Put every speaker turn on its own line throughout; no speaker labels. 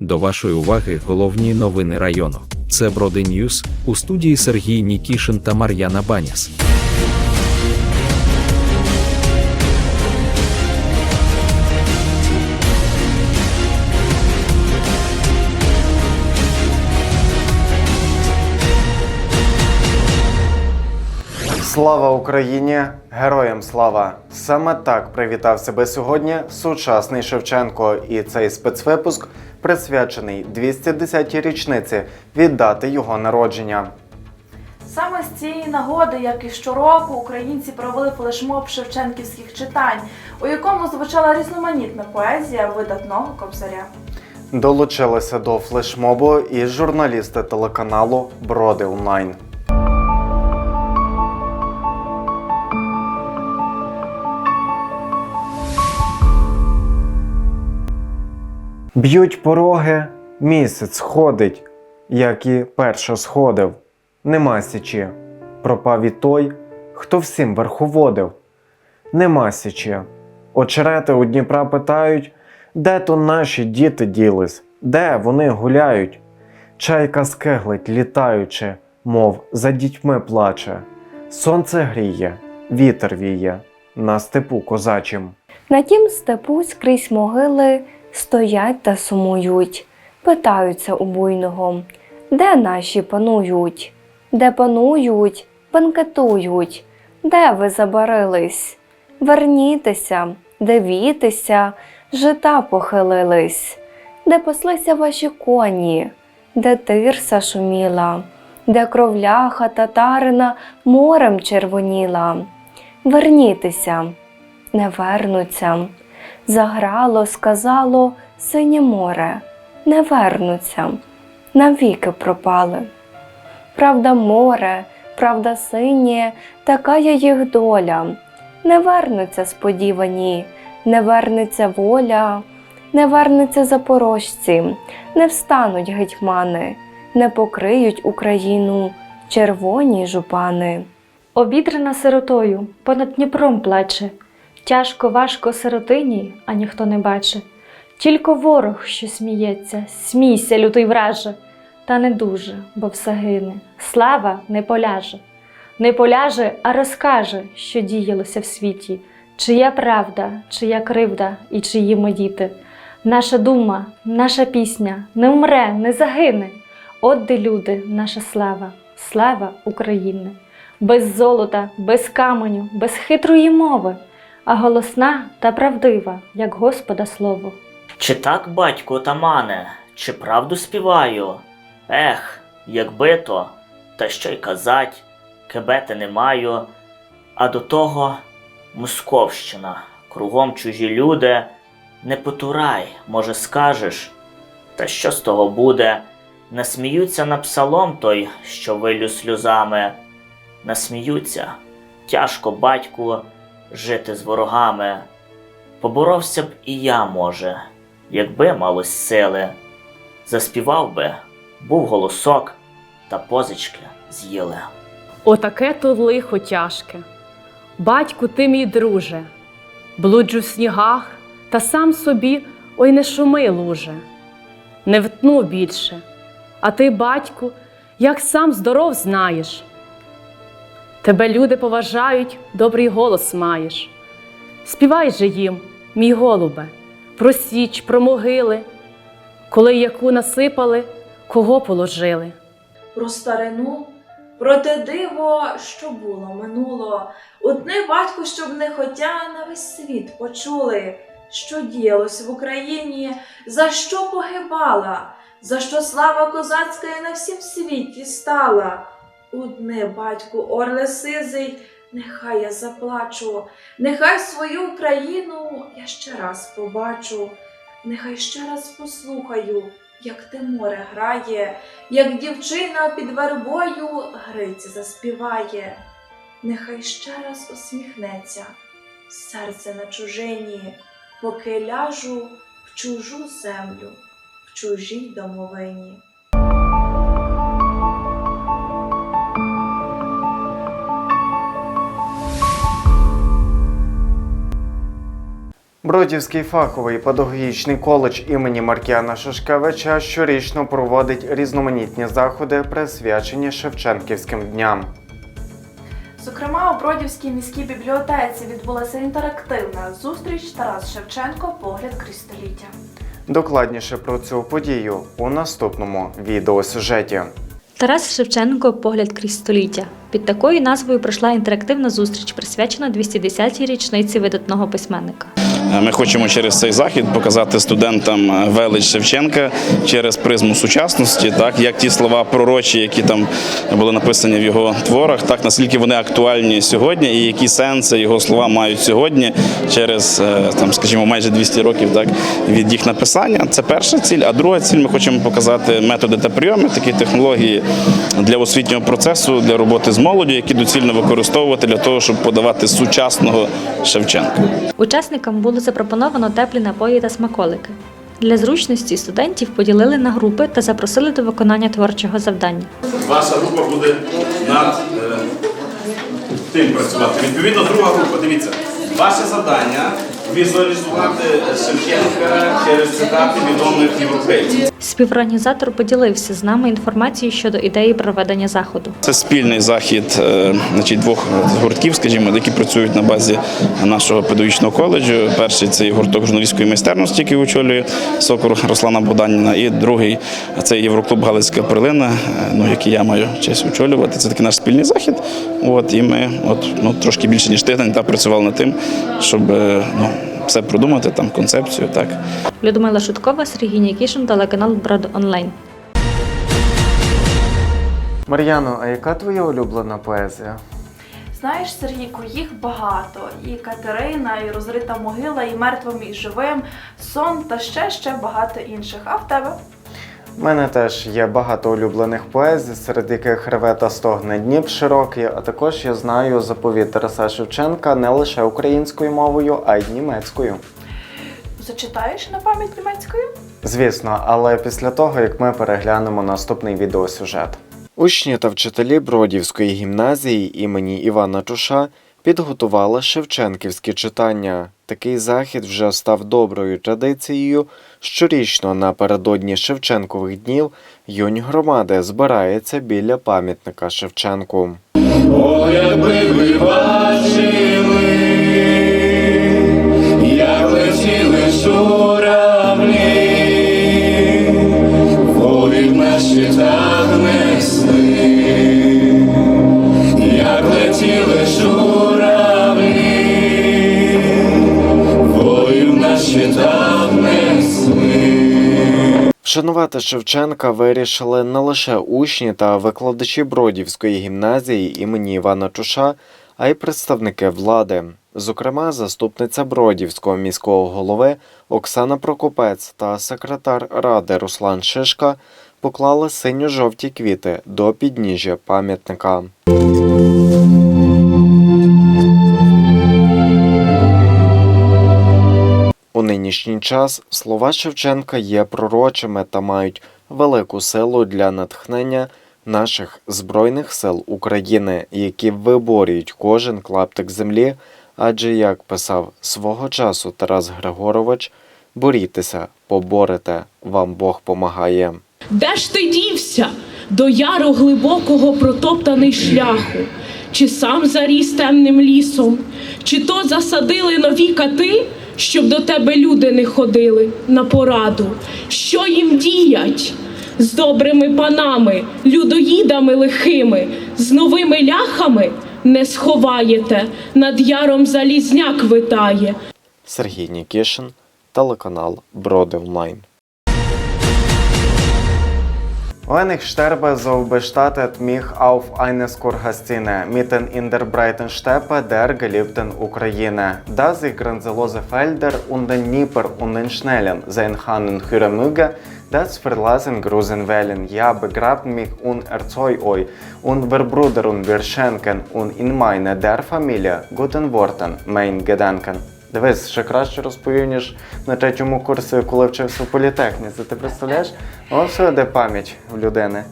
До вашої уваги головні новини району. Це Броди Ньюс у студії Сергій Нікішин та Мар'яна Баніс.
Слава Україні! Героям слава! Саме так привітав себе сьогодні сучасний Шевченко, і цей спецвипуск присвячений 210-й річниці від дати його народження.
Саме з цієї нагоди, як і щороку, українці провели флешмоб шевченківських читань, у якому звучала різноманітна поезія видатного кобзаря.
Долучилися до флешмобу і журналісти телеканалу Броди Онлайн. Б'ють пороги, місяць ходить, як і перше сходив. Нема січі, пропав і той, хто всім верховодив. Нема січі. Очерети у Дніпра питають, де то наші діти ділись, де вони гуляють. Чайка скиглить, літаючи, мов за дітьми плаче. Сонце гріє, вітер віє, на степу козачим.
На тім степу скрізь могили стоять та сумують, питаються у буйного, де наші панують, де панують, банкетують, де ви забарились? Вернітеся, дивітеся, жита похилились, де паслися ваші коні, де тирса шуміла, де кровляха татарина морем червоніла. Вернітеся, не вернуться. Заграло, сказало синє море, не вернуться, навіки пропали. Правда, море, правда, синє, така є їх доля. Не вернуться сподівані, не вернеться воля, не вернеться запорожці, не встануть гетьмани, не покриють Україну червоні жупани.
Обідрана сиротою, понад Дніпром плаче. Тяжко, важко сиротині, а ніхто не бачить. Тільки ворог, що сміється, смійся, лютий враже, та не дуже, бо все гине. Слава не поляже. Не поляже, а розкаже, що діялося в світі, чия правда, чия кривда і чиї ми діти. Наша дума, наша пісня не вмре, не загине. От де люди, наша слава, слава України. Без золота, без каменю, без хитрої мови, а голосна та правдива, як Господа слово.
Чи так, батько отамане, чи правду співаю? Ех, якби то, та що й казать, кебети не маю, а до того Московщина, кругом чужі люди, не потурай, може, скажеш. Та що з того буде? Насміються на псалом той, що вилю сльозами. Насміються, тяжко батьку жити з ворогами. Поборовся б і я, може, якби малось сили. Заспівав би, був голосок, та позички з'їли.
Отаке то лихо тяжке. Батьку ти мій друже, блуджу в снігах, та сам собі ой не шуми, луже. Не втну більше, а ти, батьку, як сам здоров знаєш. Тебе люди поважають, добрий голос маєш. Співай же їм, мій голубе, про січ, про могили, коли яку насипали, кого положили.
Про старину, про те диво, що було минуло. Одне батько, щоб не хотя на весь світ почули, що діялось в Україні, за що погибала, за що слава козацька на всім світі стала. Одне, батьку, орле сизий, нехай я заплачу, нехай свою Україну я ще раз побачу, нехай ще раз послухаю, як те море грає, як дівчина під вербою Гриць заспіває, нехай ще раз усміхнеться серце на чужині, поки ляжу в чужу землю, в чужій домовині.
Бродівський фаховий педагогічний коледж імені Маркіана Шашкевича щорічно проводить різноманітні заходи, присвячені Шевченківським дням.
Зокрема, у Бродівській міській бібліотеці відбулася інтерактивна зустріч Тарас Шевченко Погляд крізь століття.
Докладніше про цю подію у наступному відеосюжеті.
Тарас Шевченко Погляд крізь століття. Під такою назвою пройшла інтерактивна зустріч, присвячена 210-й річниці видатного письменника.
Ми хочемо через цей захід показати студентам е, велич Шевченка через призму сучасності, так як ті слова пророчі, які там були написані в його творах, так наскільки вони актуальні сьогодні, і які сенси його слова мають сьогодні через е, там, скажімо, майже 200 років так від їх написання. Це перша ціль. А друга ціль ми хочемо показати методи та прийоми, такі технології для освітнього процесу, для роботи з молоддю, які доцільно використовувати для того, щоб подавати сучасного Шевченка.
Учасникам було запропоновано теплі напої та смаколики. Для зручності студентів поділили на групи та запросили до виконання творчого завдання.
Ваша група буде над е, тим працювати. Відповідно, друга група, дивіться, ваше завдання візуалізувати Шевченка через цитати відомих європейців.
Співорганізатор поділився з нами інформацією щодо ідеї проведення заходу.
Це спільний захід е, значить, двох гуртків, скажімо, які працюють на базі нашого педагогічного коледжу. Перший це гурток журналістської майстерності, який очолює сокор Руслана Богданіна. І другий це Євроклуб Галицька Прилина, е, ну, який я маю честь очолювати. Це такий наш спільний захід. От, і ми от, ну, трошки більше ніж тиждень та працювали над тим, щоб е, ну, все продумати, там концепцію. так.
Людмила Шуткова, Сергій Нікішин, телеканал Брод Онлайн.
Мар'яно, а яка твоя улюблена поезія?
Знаєш, Сергійку, їх багато. І Катерина, і розрита могила, і мертвим, і живим, сон та ще ще багато інших. А в тебе?
У мене теж є багато улюблених поезій, серед яких реве та стогне Дніп широкий, а також я знаю заповіт Тараса Шевченка не лише українською мовою, а й німецькою.
Зачитаєш на пам'ять німецькою?
Звісно, але після того, як ми переглянемо наступний відеосюжет. Учні та вчителі Бродівської гімназії імені Івана Чуша підготували Шевченківські читання. Такий захід вже став доброю традицією. Щорічно напередодні Шевченкових днів юнь громади збирається біля пам'ятника Шевченку.
О, якби ви бачили,
Вшанувати Шевченка вирішили не лише учні та викладачі Бродівської гімназії імені Івана Чуша, а й представники влади. Зокрема, заступниця Бродівського міського голови Оксана Прокопець та секретар ради Руслан Шишка поклали синьо-жовті квіти до підніжжя пам'ятника. Нинішній час слова Шевченка є пророчими та мають велику силу для натхнення наших Збройних сил України, які виборюють кожен клаптик землі. Адже, як писав свого часу Тарас Григорович, борітеся, поборете, вам Бог помагає.
Де ж ти дівся до яру глибокого протоптаний шляху? Чи сам заріс темним лісом, чи то засадили нові кати, щоб до тебе люди не ходили на пораду? Що їм діять? З добрими панами, людоїдами лихими, з новими ляхами не сховаєте, над яром залізняк витає.
Сергій Нікішин, телеканал Броди Wenn ich sterbe, so bestattet mich auf einer Skurhastine mitten in der breiten Steppe der geliebten Ukraine, da sie grenzenlose Felder und den Nipper und den Schnellen, sein Hahnen hören möge, das verlassen großen Wellen, ja begrabt mich und erzeugt euch und verbrüdern wir schenken und in meine der Familie guten Worten, mein Gedanken. Дивись, ще краще розповів, ніж на третьому курсі, коли вчився в політехніці. Ти представляєш? О, все, де пам'ять в людини.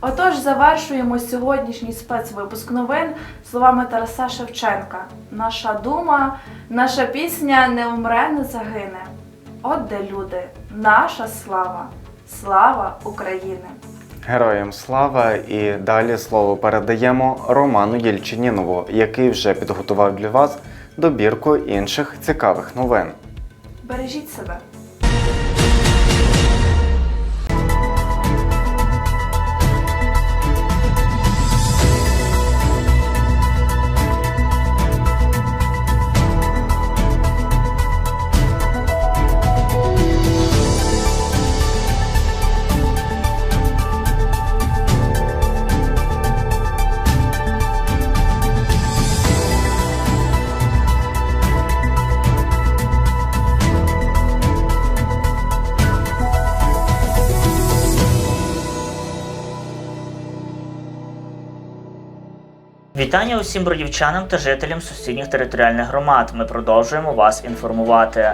Отож, завершуємо сьогоднішній спецвипуск новин словами Тараса Шевченка. Наша дума, наша пісня не умре, не загине. От де люди, наша слава, слава України!
Героям слава і далі слово передаємо Роману Єльчинінову, який вже підготував для вас добірку інших цікавих новин.
Бережіть себе!
Вітання усім бродівчанам та жителям сусідніх територіальних громад. Ми продовжуємо вас інформувати.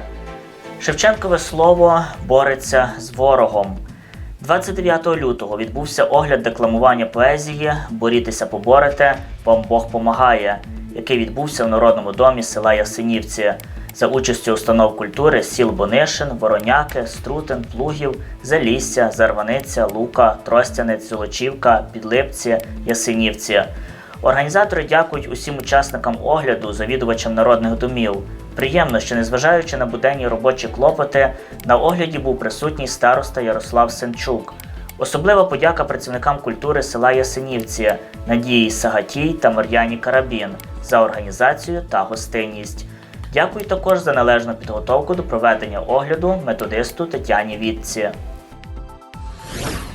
Шевченкове слово бореться з ворогом. 29 лютого відбувся огляд декламування поезії Борітеся поборете, вам Бог помагає, який відбувся в Народному домі села Ясинівці за участю установ культури сіл Бонишин, Вороняки, Струтин, Плугів, Залісся, Зарваниця, Лука, Тростянець, Золочівка, Підлипці, Ясинівці. Організатори дякують усім учасникам огляду, завідувачам народних домів. Приємно, що незважаючи на буденні робочі клопоти, на огляді був присутній староста Ярослав Сенчук. Особлива подяка працівникам культури села Ясенівці Надії Сагатій та Мар'яні Карабін за організацію та гостинність. Дякую також за належну підготовку до проведення огляду методисту Тетяні Вітці.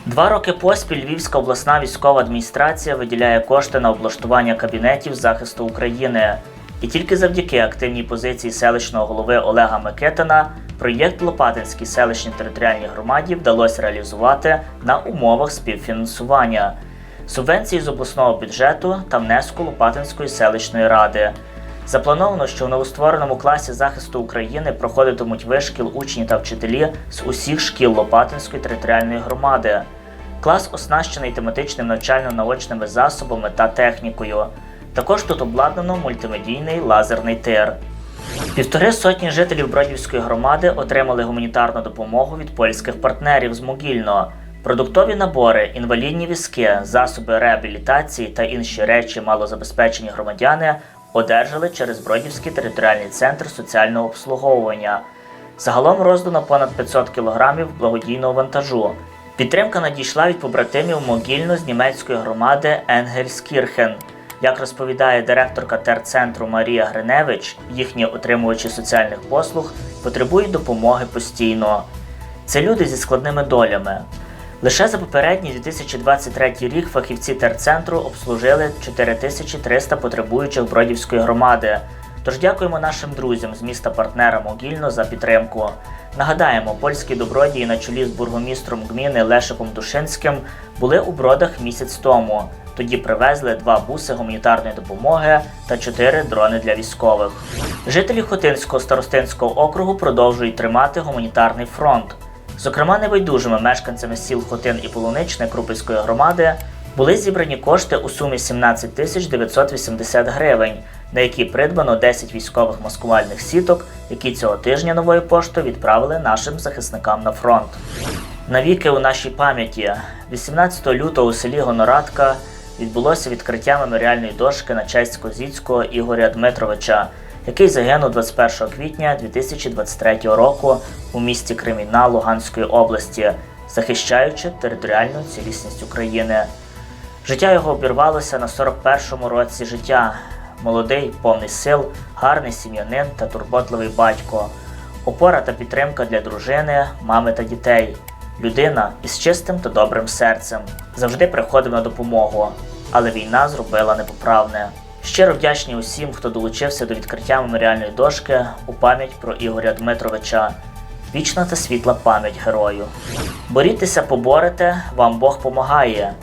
Два роки поспіль Львівська обласна військова адміністрація виділяє кошти на облаштування кабінетів захисту України. І тільки завдяки активній позиції селищного голови Олега Микитина проєкт Лопатинській селищній територіальній громаді вдалося реалізувати на умовах співфінансування, субвенції з обласного бюджету та внеску Лопатинської селищної ради. Заплановано, що в новоствореному класі захисту України проходитимуть вишкіл учні та вчителі з усіх шкіл Лопатинської територіальної громади. Клас оснащений тематичним навчально-наочними засобами та технікою. Також тут обладнано мультимедійний лазерний тир. Півтори сотні жителів Бродівської громади отримали гуманітарну допомогу від польських партнерів з Могільно. Продуктові набори, інвалідні візки, засоби реабілітації та інші речі малозабезпечені громадяни одержали через Бродівський територіальний центр соціального обслуговування. Загалом роздано понад 500 кілограмів благодійного вантажу. Підтримка надійшла від побратимів Могільно з німецької громади Енгельскірхен. Як розповідає директорка терцентру Марія Гриневич, їхні отримувачі соціальних послуг потребують допомоги постійно. Це люди зі складними долями. Лише за попередній 2023 рік фахівці терцентру обслужили 4300 потребуючих Бродівської громади. Тож дякуємо нашим друзям з міста партнера Могільно за підтримку. Нагадаємо, польські добродії на чолі з бургомістром гміни Лешиком Душинським були у бродах місяць тому. Тоді привезли два буси гуманітарної допомоги та чотири дрони для військових. Жителі Хотинського старостинського округу продовжують тримати гуманітарний фронт. Зокрема, небайдужими мешканцями сіл Хотин і Полуничне Крупицької громади були зібрані кошти у сумі 17 тисяч 980 гривень, на які придбано 10 військових маскувальних сіток, які цього тижня новою поштою відправили нашим захисникам на фронт. Навіки у нашій пам'яті 18 лютого у селі Гонорадка відбулося відкриття меморіальної дошки на честь Козіцького Ігоря Дмитровича, який загинув 21 квітня 2023 року у місті Креміна Луганської області, захищаючи територіальну цілісність України. Життя його обірвалося на 41-му році життя. Молодий, повний сил, гарний сім'янин та турботливий батько, опора та підтримка для дружини, мами та дітей. Людина із чистим та добрим серцем завжди приходив на допомогу, але війна зробила непоправне. Щиро вдячні усім, хто долучився до відкриття меморіальної дошки у пам'ять про Ігоря Дмитровича. Вічна та світла пам'ять герою. Борітеся, поборете, вам Бог помагає.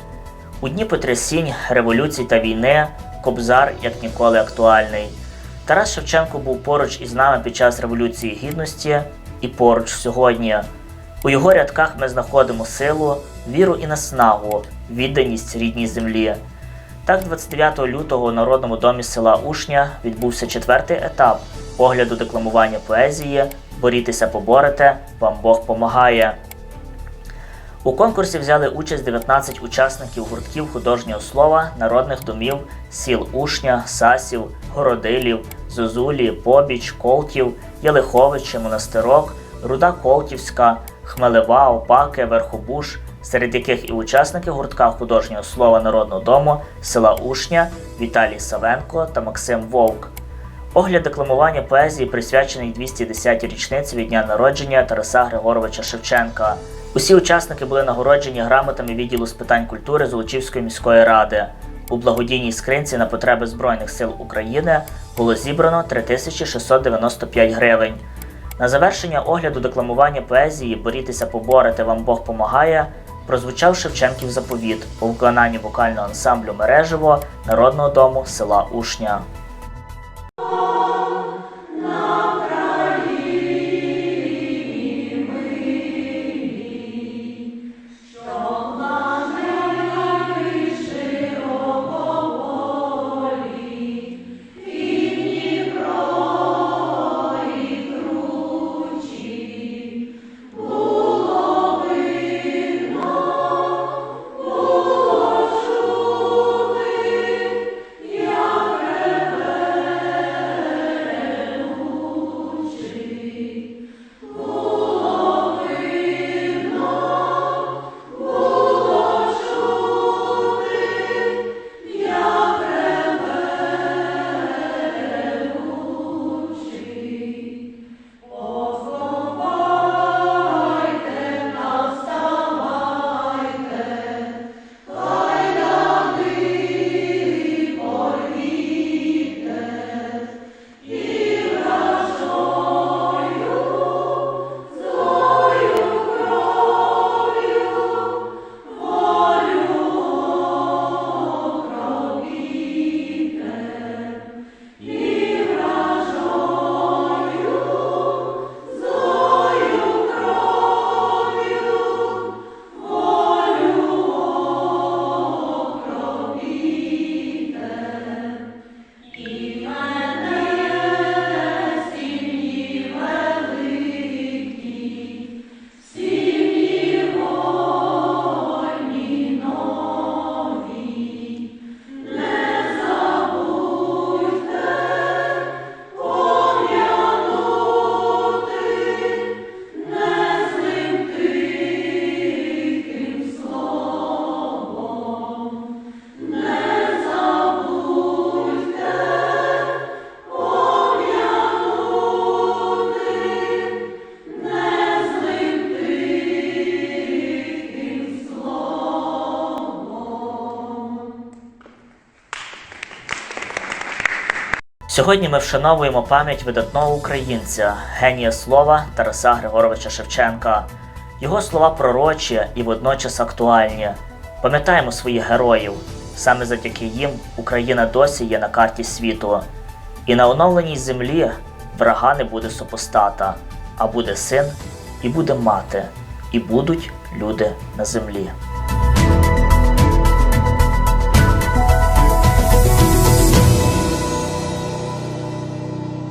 У дні потрясінь, революцій та війни Кобзар як ніколи актуальний. Тарас Шевченко був поруч із нами під час Революції Гідності і поруч сьогодні. У його рядках ми знаходимо силу, віру і наснагу, відданість рідній землі. Так, 29 лютого у Народному домі села Ушня відбувся четвертий етап огляду декламування поезії Борітеся поборете, вам Бог помагає. У конкурсі взяли участь 19 учасників гуртків художнього слова народних домів сіл Ушня, Сасів, Городилів, Зозулі, Побіч, Колтів, Єлиховичі, Монастирок, Руда Колтівська, Хмелева, Опаки, Верхобуш, серед яких і учасники гуртка художнього слова народного дому села Ушня Віталій Савенко та Максим Вовк. Огляд декламування поезії присвячений 210-й річниці від дня народження Тараса Григоровича Шевченка. Усі учасники були нагороджені грамотами відділу з питань культури Золочівської міської ради. У благодійній скринці на потреби Збройних сил України було зібрано 3695 гривень. На завершення огляду декламування поезії Борітеся поборете, вам Бог помагає прозвучав Шевченків заповіт у виконанні вокального ансамблю Мережево народного дому села Ушня. Сьогодні ми вшановуємо пам'ять видатного українця, генія слова Тараса Григоровича Шевченка. Його слова пророчі і водночас актуальні. Пам'ятаємо своїх героїв. Саме завдяки їм Україна досі є на карті світу. І на оновленій землі врага не буде супостата, а буде син і буде мати, і будуть люди на землі.